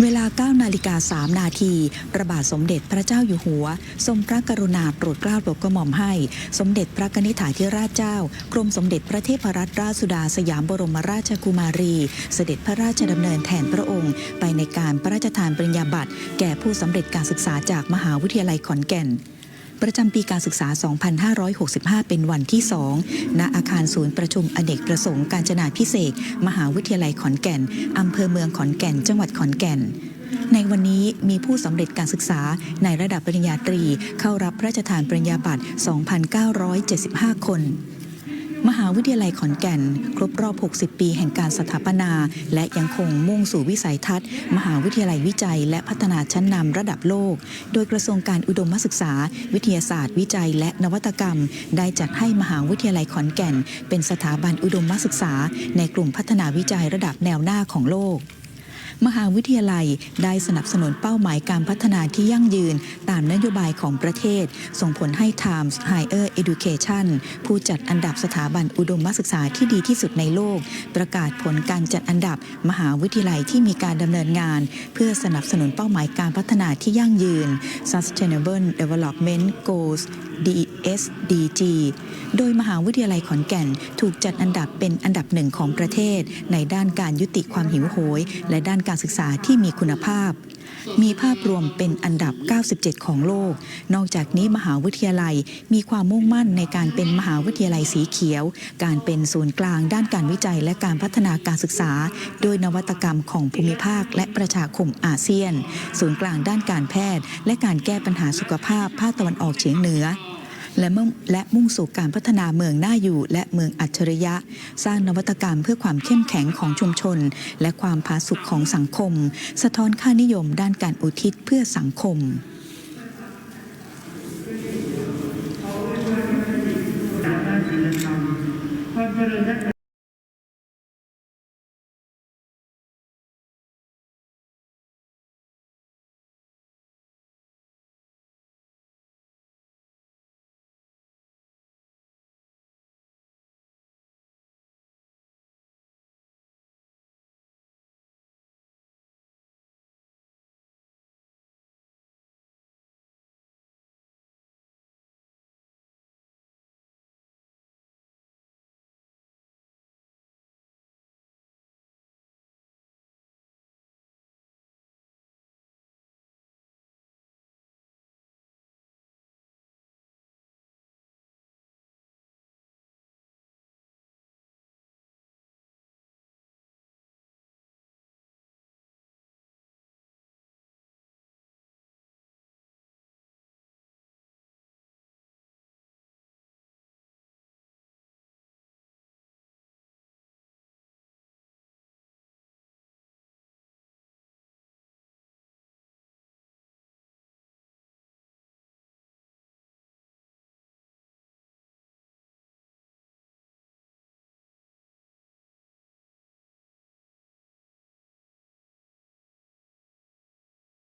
เวลา9นาฬิกา3นาทีพระบาทสมเด็จพระเจ้าอยู่หัว ทรงพระกรุณาโปรดเกล้าโปรดกระหม่อมให้ สมเด็จพระนิธิาธิราชเจ้า กรมสมเด็จพระเทพรัตนราชสุดาสยามบรมราชกุมารี เสด็จพระราชดำเนินแทนพระองค์ ไปในการพระราชทานปริญญาบัตรแก่ผู้สำเร็จการศึกษาจากมหาวิทยาลัยขอนแก่น ประจำปีการศึกษา 2565 เป็นวันที่ 2 ณ อาคารศูนย์ประชุมอเนกประสงค์การจนาพิเศษ มหาวิทยาลัยขอนแก่น อำเภอเมืองขอนแก่น จังหวัดขอนแก่นในวันนี้มีผู้สำเร็จการศึกษาในระดับปริญญาตรี เข้ารับพระราชทานปริญญาบัตร 2,975 คน มหาวิทยาลัยขอนแก่น ครบรอบ 60 ปีแห่งการสถาปนา และยังคงมุ่งสู่วิสัยทัศน์ มหาวิทยาลัยวิจัย และพัฒนาชั้นนำระดับโลก โดยกระทรวงการอุดมศึกษา วิทยาศาสตร์ วิจัย และนวัตกรรม ได้จัดให้มหาวิทยาลัยขอนแก่น เป็นสถาบันอุดมศึกษา ในกลุ่มพัฒนาวิจัยระดับแนวหน้าของโลก มหาวิทยาลัยได้สนับสนุนเป้าหมายการพัฒนาที่ยั่งยืน ตามนโยบายของประเทศ ส่งผลให้ Times Higher Education ผู้จัดอันดับสถาบันอุดมศึกษาที่ดีที่สุดในโลก ประกาศผลการจัดอันดับมหาวิทยาลัยที่มีการดำเนินงาน เพื่อสนับสนุนเป้าหมายการพัฒนาที่ยั่งยืน Sustainable Development Goals SDG โดยมหาวิทยาลัยขอนแก่นถูกจัดอันดับเป็นอันดับหนึ่งของประเทศ ในด้านการยุติความหิวโหย และด้านการศึกษาที่มีคุณภาพ มีภาพรวมเป็นอันดับ 97 ของโลก นอกจากนี้มหาวิทยาลัยมีความมุ่งมั่นในการเป็นมหาวิทยาลัยสีเขียว การเป็นศูนย์กลางด้านการวิจัยและการพัฒนาการศึกษา โดยนวัตกรรมของภูมิภาคและประชาคมอาเซียน ศูนย์กลางด้านการแพทย์ และการแก้ปัญหาสุขภาพภาคตะวันออกเฉียงเหนือ และและมุ่งสู่การพัฒนาเมืองน่าอยู่ และเมืองอัจฉริยะ สร้างนวัตกรรมเพื่อความเข้มแข็งของชุมชน และความผาสุกของสังคม สะท้อนค่านิยมด้านการอุทิศเพื่อสังคมด้านศิลธรรมความเจริญและ